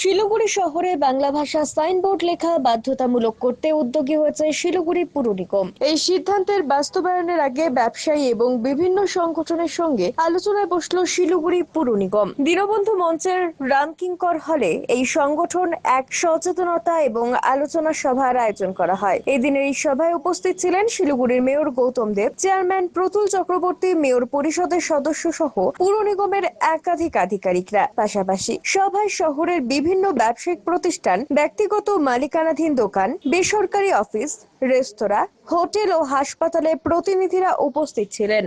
শিলিগুড়ি শহরে বাংলা ভাষা সাইনবোর্ড লেখা বাধ্যতামূলক করতে উদ্যোগী হয়েছে শিলিগুড়ি পুর নিগম। এই সিদ্ধান্তের বাস্তবায়নের আগে ব্যবসায়ী এবং বিভিন্ন সংগঠনের সঙ্গে আলোচনায় বসল শিলিগুড়ি পুর নিগম। দীনবন্ধু মঞ্চের রামকিঙ্কর হলে এই সংগঠন এক সচেতনতা এবং আলোচনা সভার আয়োজন করা হয়। এই দিনের এই সভায় উপস্থিত ছিলেন শিলিগুড়ির mayor Gautam Deb, chairman Pratul Chakraborty, mayor পরিষদের সদস্য সহ পুর নিগমের একাধিক আধিকারিকরা। পাশাপাশি সভায় শহরের বিভিন্ন ব্যবসায়িক প্রতিষ্ঠান, ব্যক্তিগত মালিকানাধীন দোকান, বেসরকারি অফিস, রেস্তোরাঁ, হোটেল ও হাসপাতালে প্রতিনিধিরা উপস্থিত ছিলেন।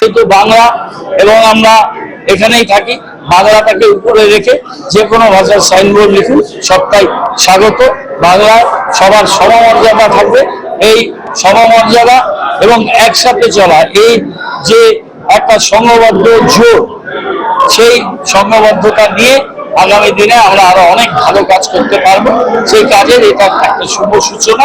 কিন্তু বাংলা এবং আমরা এখানেই থাকি, বাংলাটাকে উপরে রেখে যে কোনো ভাষার সাইনবোর্ড লিখুন, সবটাই স্বাগত। বাংলা সবার সমমর্যাদা থাকবে, এই সমমর্যাদা এবং একসাথে চলা, এই যে একটা সংঘবদ্ধ জোর সেই সংঘবদ্ধতা নিয়ে আগামী দিনে আমরা আরও অনেক ভালো কাজ করতে পারব। সেই কাজের এটা একটা শুভ সূচনা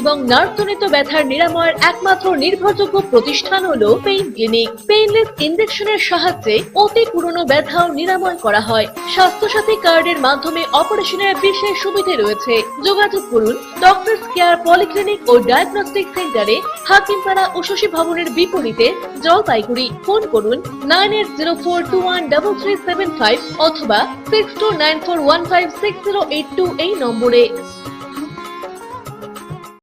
এবং নার্ভজনিত ব্যথার নিরাময়ের একমাত্র নির্ভরযোগ্য প্রতিষ্ঠান হলো পেইন ক্লিনিক। পেইনলেস ইনজেকশনের সাহায্যে অতি পুরনো ব্যথাও নিরাময় করা হয়। স্বাস্থ্যসাথী কার্ডের মাধ্যমে অপারেশনের বিশেষ সুবিধে রয়েছে। যোগাযোগ করুন ডক্টরস কেয়ার পলিক্লিনিক ও ডায়াগনস্টিক সেন্টারে হাকিমপাড়া ও শশী ভবনের বিপরীতে জলপাইগুড়ি। ফোন করুন nine eight zero four two one double three seven five অথবা six two nine four one five six zero eight two এই নম্বরে।